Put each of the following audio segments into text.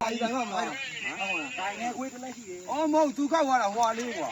ကြီးကငါမလားဟုတ်လားတိုင်နေခွေးတစ်လက်ရှိတယ်အော်မဟုတ်သူခောက်သွားတာဟွာလေးကွာ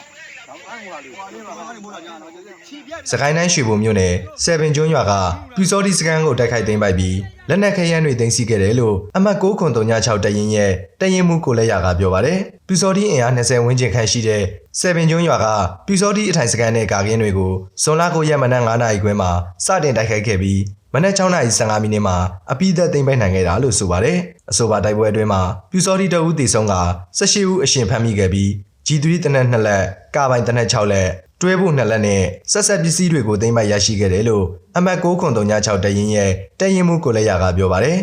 ဟွာလေးဟွာလေးပါဟွာလေးမို့လာညာတော့ချီပြက်စကိုင်းတိုင်းရွှေဘုံမြို့နယ်7ကျွန်းရွာကပြူစောတိစကန်ကိုတိုက်ခိုက်သိမ်းပိုက်ပြီးလက်နက်ခဲယမ်းတွေသိမ်းဆည်းခဲ့တယ်လို့အမှတ်6ခွန်36တရင်ရဲ့တရင်မှုကိုလည်းရကပြောပါတယ်ပြူစောတိအင်အား20ဝန်းကျင်ခန့်ရှိတဲ့7ကျွန်းရွာကပြူစောတိအထိုင်စကန်နဲ့ကာကင်းတွေကိုဇွန်လ9ရက်မနက်9နာရီခွဲမှာစတင်တိုက်ခိုက်ခဲ့ပြီး မနက်6နာရီ15မိနစ်မှာအပိသက်သိမ်းပိုက်နိုင်ခဲ့တာလို့ဆိုပါတယ်အဆိုပါတိုက်ပွဲအတွင်းမှာပြူစောတိတအုပ်တည်ဆုံးက18ဦးအရှင်ဖမ်းမိခဲ့ပြီး G3 တနက်2လက်ကာပိုင်တနက်6လက်တွဲဖို့2လက်နဲ့ဆက်ဆက်ပစ္စည်းတွေကိုသိမ်းပိုက်ရရှိခဲ့တယ်လို့အမှတ်6ခွန်36တရင်ရဲ့တရင်မှုကိုလည်းရကပြောပါတယ်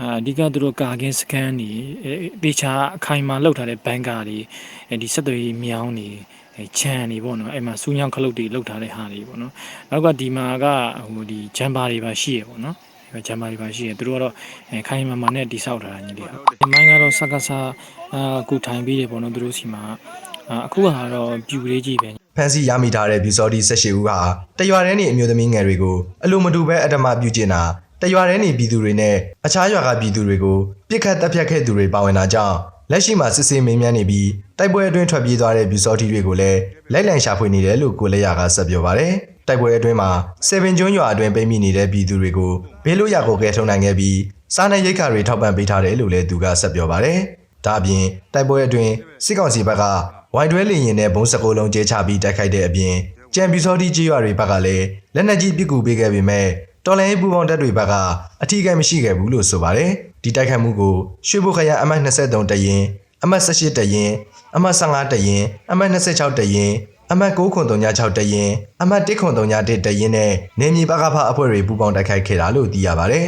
အာအဓိကသူတို့ကာကင်းစကန်နေတေချာအခိုင်အမာလောက်ထားတဲ့ဘန်ကာတွေအဲဒီဆက်သွယ်ရေးမြောင်းနေ အဲချန်နေပေါ့နော်အဲ့မှာစူးညောင်းခလုတ်တွေလောက်ထားတဲ့ဟာတွေပေါ့နော်နောက်ကဒီမှာကဟိုဒီဂျမ်ဘာတွေပါရှိရပေါ့နော်အဲဂျမ်ဘာတွေပါရှိရသူတို့ကတော့အဲခိုင်မာမာနဲ့တိဆောက်ထားတာညီလေးဟုတ်ဒီမိုင်းကတော့စက္ကဆာအာကူထိုင်ပြီးတယ်ပေါ့နော်သူတို့စီမှာအာအခုကတော့ပြူလေးကြီးပဲဖန်စီရမိထားတဲ့ဗျူစော်ဒီ18ဦးဟာတရွာထဲနေအမျိုးသမီးငယ်တွေကိုအလိုမတူပဲအတ္တမပြုကျင်တာတရွာထဲနေပြည်သူတွေနဲ့အခြားရွာကပြည်သူတွေကိုပြစ်ခတ်တပ်ဖြတ်ခဲ့သူတွေပါဝင်တာကြောင့် လက်ရှိမှာစစ်ဆေးမေးမြန်းနေပြီးတိုက်ပွဲအတွင်းထွက်ပြေးသွားတဲ့ဗျူစော်ဒီတွေကိုလည်းလိုက်လံရှာဖွေနေတယ်လို့ကိုလည်းရကဆက်ပြောပါတယ်တိုက်ပွဲအတွင်းမှာ7ကျွန်းရွာအတွင်းပိတ်မိနေတဲ့ပြည်သူတွေကိုဘေးလို့ရကိုကဲထုံနိုင်ခဲ့ပြီးစားနပ်ရိက္ခာတွေထောက်ပံ့ပေးထားတယ်လို့လည်းသူကဆက်ပြောပါတယ်ဒါအပြင်တိုက်ပွဲအတွင်းစစ်ကောင်စီဘက်ကဝိုင်တွဲလင်ရင်နဲ့ဘုံစကိုလုံးကျဲချပြီးတိုက်ခိုက်တဲ့အပြင်ကြံပီစောတိကြီးရွာတွေဘက်ကလည်းလက်နက်ကြီးပစ်ကူပေးခဲ့ပေမဲ့တော်လိုင်းပူပေါင်းတပ်တွေဘက်ကအထီးကမ်းမရှိခဲ့ဘူးလို့ဆိုပါတယ် ဒီတိုက်ခိုက်မှုကိုရွှေဘုခရအမှတ်23တရင်အမှတ်18တရင်အမှတ်15တရင်အမှတ်26တရင်အမှတ်9ခွန်36တရင်အမှတ်1ခွန်31တရင်နဲ့နေမြေပကဖအဖွဲ့တွေပူးပေါင်းတိုက်ခိုက်ခဲ့တာလို့သိရပါတယ်